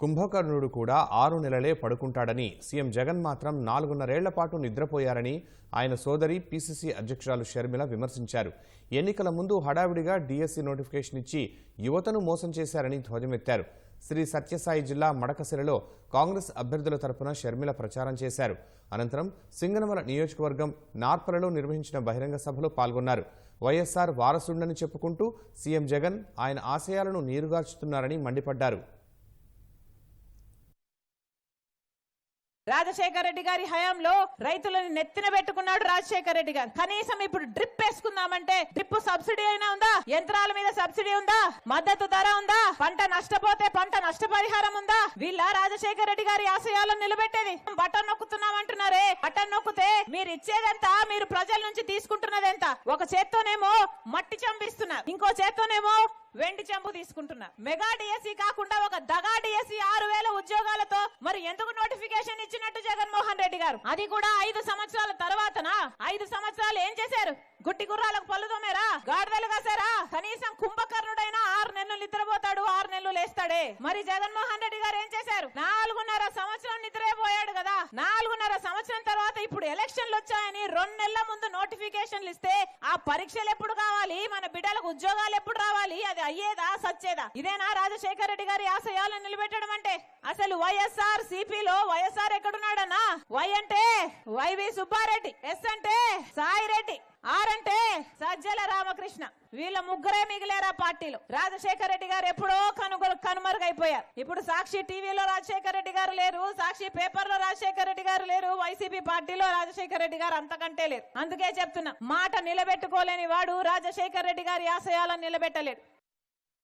కుంభకర్ణుడు కూడా ఆరు నెలలే పడుకుంటాడని సీఎం జగన్ మాత్రం నాలుగున్నరేళ్ళ పాటు నిద్రపోయారని ఆయన సోదరి పీసీసీ అధ్యక్షురాలు షర్మిల విమర్శించారు. ఎన్నికల ముందు హడావిడిగా డీఎస్సీ నోటిఫికేషన్ ఇచ్చి యువతను మోసం చేశారని ధ్వజమెత్తారు. శ్రీ సత్యసాయి జిల్లా మడకసిరలో కాంగ్రెస్ అభ్యర్థుల తరపున షర్మిల ప్రచారం చేశారు. అనంతరం సింగనమల నియోజకవర్గం నార్పలలో నిర్వహించిన బహిరంగ సభలో పాల్గొన్నారు. వైఎస్ఆర్ వారసుండని చెప్పుకుంటూ సీఎం జగన్ ఆయన ఆశయాలను నీరుగార్చుతున్నారని మండిపడ్డారు. రాజశేఖర రెడ్డి గారి హయాంలో రైతులను నెత్తిన పెట్టుకున్నాడు రాజశేఖర రెడ్డి గారు. కనీసం ఇప్పుడు డ్రిప్ వేసుకుందామంటే డ్రిప్ సబ్సిడీ అయినా ఉందా? యంత్రాల మీద సబ్సిడీ ఉందా? మద్దతు ధర ఉందా? పంట నష్టపోతే పంట నష్టపరిహారం ఉందా? వీళ్ళ రాజశేఖర రెడ్డి గారి ఆశయాలను నిలబెట్టేది. బటన్ నొక్కుతున్నామంటున్నారే. బటన్ నొక్కితే మీరు ఇచ్చేదెంత? మీరు ప్రజల నుంచి తీసుకుంటున్నదెంత? ఒక చేత్తోనేమో మట్టి చంపిస్తున్నారు ఇంకో చేత్తోనేమో వెండి చెంబు తీసుకుంటున్నారు మెగా డిఎస్సీ కాకుండా ఒక దగా డిఎస్సి ఆరు వేల ఉద్యోగాలతో మరి ఎందుకు నోటిఫికేషన్ ఇచ్చినట్టు జగన్మోహన్ రెడ్డి గారు? అది కూడా ఐదు సంవత్సరాల తర్వాతనా? ఐదు సంవత్సరాలు ఏం చేశారు? గుట్టి గుర్రాలకు పళ్ళు తోమేరా? గాడిదలు కాసారా? కనీసం కుంభకర్ణుడైనా ఆరు నెలలు నిద్రపోతాడు ఆరు నెలలు లేస్తాడే. మరి జగన్మోహన్ రెడ్డి గారు ఏం చేశారు? నాలుగున్నర సంవత్సరం నాలుగున్నర సంవత్సరం తర్వాత ఇప్పుడు ఎలక్షన్లు వచ్చాయని రెండు నెలల ముందు నోటిఫికేషన్లు ఇస్తే ఆ పరీక్షలు ఎప్పుడు కావాలి? మన బిడ్డలకు ఉద్యోగాలు ఎప్పుడు రావాలి? అది అయ్యేదా సచ్చేదా? ఇదేనా రాజశేఖర రెడ్డి గారి ఆశయాలను నిలబెట్టడం అంటే? అసలు వైఎస్ఆర్ సిపిలో వైఎస్ఆర్ ఎక్కడున్నాడన్నా? వై అంటే వైవి సుబ్బారెడ్డి ఎస్ అంటే సాయి రెడ్డి ఆర్ అంటే సజ్జల రామకృష్ణ. వీళ్ళ ముగ్గురే మిగిలేరా పార్టీలు? రాజశేఖర రెడ్డి గారు ఎప్పుడో అయిపోయారు. ఇప్పుడు సాక్షి టీవీలో రాజశేఖర రెడ్డి గారు లేరు సాక్షి పేపర్లో రాజశేఖర రెడ్డి గారు లేరు వైసీపీ పార్టీలో రాజశేఖర రెడ్డి గారు అంతకంటే లేరు. అందుకే చెప్తున్నా మాట నిలబెట్టుకోలేని వాడు రాజశేఖర రెడ్డి గారి ఆశయాలను నిలబెట్టలేడు.